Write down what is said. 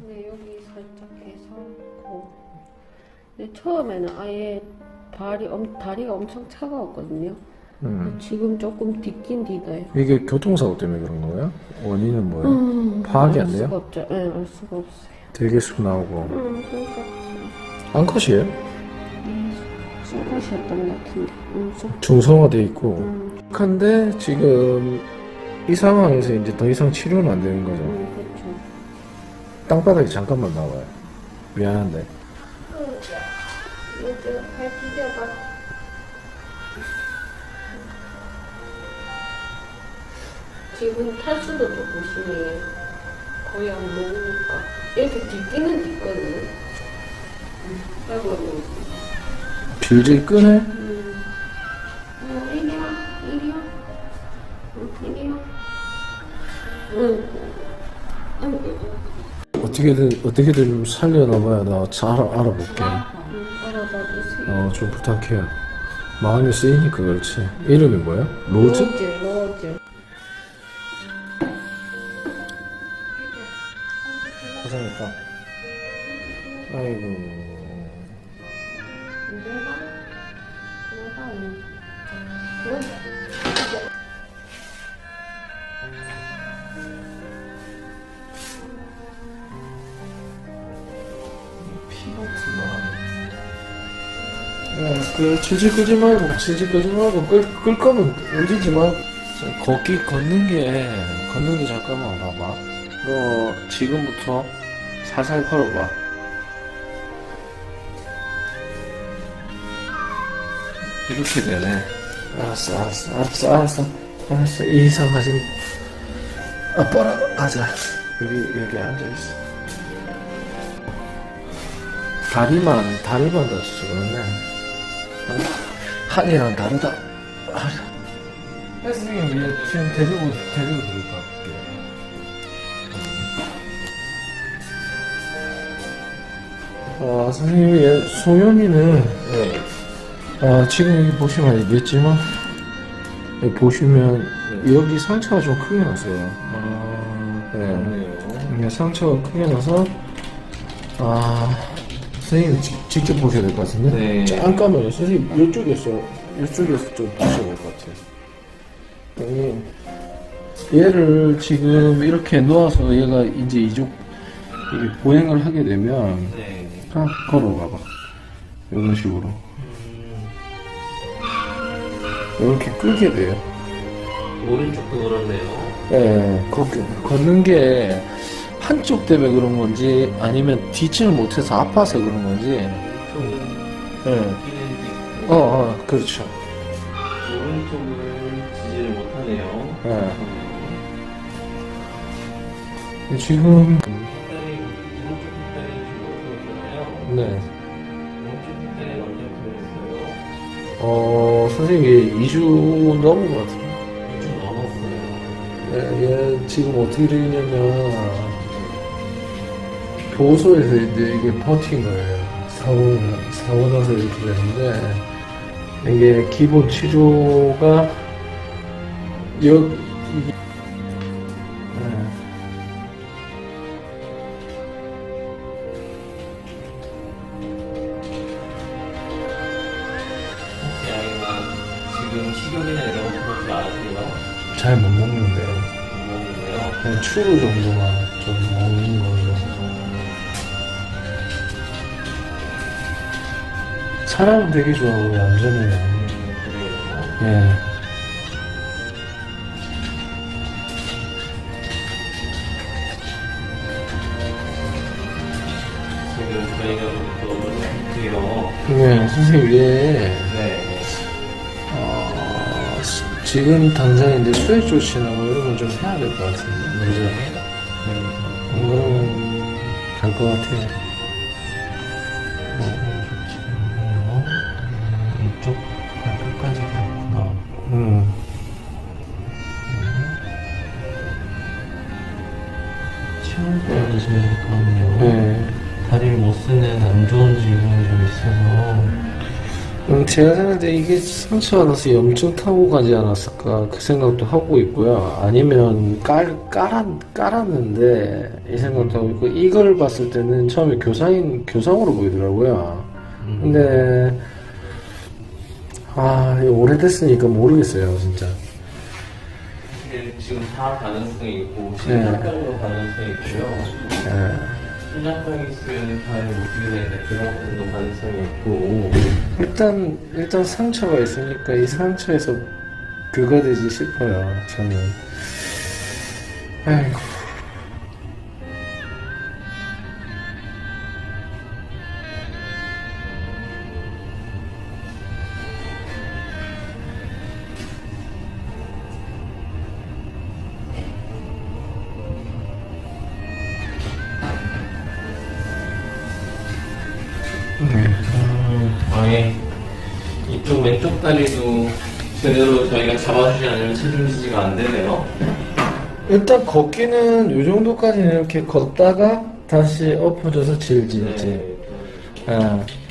근데 여기 살짝 괜찮고. 근데 처음에는 아예 발이 엄, 다리가 엄청 차가웠거든요. 음. 지금 조금 뒤긴 뒤다요. 이게 교통사고 때문에 그런 거예요? 원인은 뭐예요? 음, 파악이 안알 돼요? 수가 없죠. 예, 알 수가 없어요. 되게 쑥 나오고 음, 것 같은데. 음, 술. 중성화돼 있고 음, 근데 지금 이 상황에서 이제 더 이상 치료는 안 되는 거죠 음, 그렇죠. 땅바닥에 잠깐만 나와요 미안한데 발. 지금 탈수도 조금 심해요. 거의 안 먹으니까. 이렇게. 음, 아이고, 아이고. 빌질 끄네? 음. 어, 이리 와, 이리 와. 응, 이리 와. 응. 응, 어떻게든 어떻게든 살려놔봐야 나 잘 알아볼게 응, 알아봐 주세요. 어좀 부탁해요 마음이 쓰이니까 그렇지 이름이 뭐야? 로즈? 로즈, 로즈. 고생했다 아이고 그 질질 끌지 말고 질질 끌지 말고 끌, 끌 거면 울리지 마 걷기 걷는 게 걷는 게 잠깐만 봐봐. 너 지금부터 살살 걸어봐. 이렇게 되네. 알았어 알았어 알았어 알았어 알았어. 이 이상 가지 아빠랑 가자. 여기 여기 앉아있어 다리만 다리만 그렇네. 어? 한이랑 다르다. 혜승이 위에 지금 데리고 데리고 들을까 아 선생님이 얘 소연이는 아 지금 여기 보시면 알겠지만 여기 보시면 여기 상처가 좀 크게 났어요. 아, 네. 이게 상처가 크게 나서 아 선생님 직- 직접 보셔야 될 것 같은데 네. 잠깐만요 선생님 이쪽에서 이쪽에서 좀 보셔야 될 것 같아요 선생님 얘를 지금 이렇게 놓아서 얘가 이제 이쪽 이게 보행을 하게 되면 네. 딱 걸어봐봐 이런 식으로 이렇게 끌게 돼요 오른쪽도 그렇네요. 예, 걷, 걷는 게 한쪽 때문에 그런 건지 아니면 뒤지를 못해서 아파서 그런 건지 예. 끼는 있고 어, 어, 그렇죠. 오른쪽을 지지를 못하네요. 예. 지금 뒷다리, 오른쪽 뒷다리 좀 못하잖아요. 네. 왼쪽 뒷다리 언제 풀렸어요? 어, 선생님 2주 넘은 것 같아요. 2주 넘었어요. 예, 얘 지금 어떻게 되냐면 보호소에서 이제 이게 버틴 거예요. 사고 사고 나서 이렇게 되는데 이게 기본 치료가 여 아이가 지금 식욕이나 이런 거 그럴 줄 아세요? 잘 못 먹는데 못 먹는데요. 그냥 추루 정도만 좀 먹는 걸로 사람은 되게 좋아하고 얌전해요. 예. 지금 저희가 뒤로 네, 선생님, 얘, 네. 어, 수- 지금 당장 이제 수액 조치나 뭐 이런 건 좀 해야 될 것 같은데. 먼저. 네. 안 그러면 갈 것 같아요. 어, 제일 그렇네요. 네. 다리를 못 쓰는 안 좋은 질병이 좀 있어서 음, 제가 생각할 때 이게 상처가 나서 염증 타고 가지 않았을까 그 생각도 하고 있고요. 아니면 깔, 깔았, 깔았는데 이 생각도 하고 있고 이걸 봤을 때는 처음에 교상인, 교상으로 보이더라고요. 근데 아, 오래됐으니까 모르겠어요, 진짜. 지금 다 가능성이 있고 네. 심장병도 가능성이 있고요. 예. 심장병 있으면 못끼게 되니까 그런 것도 가능성이 있고 일단 일단 상처가 있으니까 이 상처에서 그거 되지 싶어요. 저는. 아이 음, 아예 이쪽 왼쪽 다리도 제대로 저희가 잡아주지 않으면 체중 지지가 안 되네요. 일단 걷기는 요 정도까지는 이렇게 걷다가 다시 엎어져서 질질질. 네. 예.